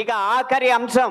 ఇక ఆఖరి అంశం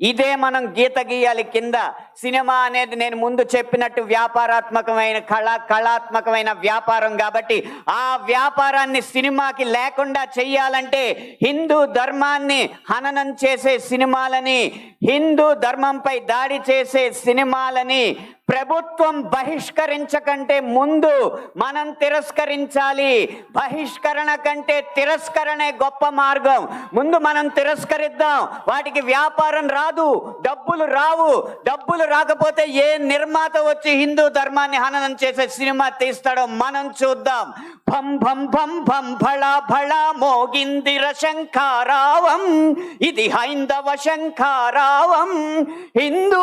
ఇదే మనం గీత గీయాలి కింద. సినిమా అనేది నేను ముందు చెప్పినట్టు వ్యాపారాత్మకమైన కళ కళాత్మకమైన వ్యాపారం కాబట్టి ఆ వ్యాపారాన్ని సినిమాకి లేకుండా చెయ్యాలంటే హిందూ ధర్మాన్ని హననం చేసే సినిమాలని హిందూ ధర్మంపై దాడి చేసే సినిమాలని ప్రభుత్వం బహిష్కరించకంటే ముందు మనం తిరస్కరించాలి. బహిష్కరణ కంటే తిరస్కరణే గొప్ప మార్గం. ముందు మనం తిరస్కరిద్దాం. వాటికి వ్యాపారం రాదు. డబ్బులు రావు. డబ్బులు రాకపోతే ఏ నిర్మాత వచ్చి హిందూ ధర్మాన్ని హననం చేసే సినిమా తీస్తాడో మనం చూద్దాం. భం భం భం భం భళ భళ మోగిందిర శంఖారావం. ఇది హైందవ శంఖారావం. హిందూ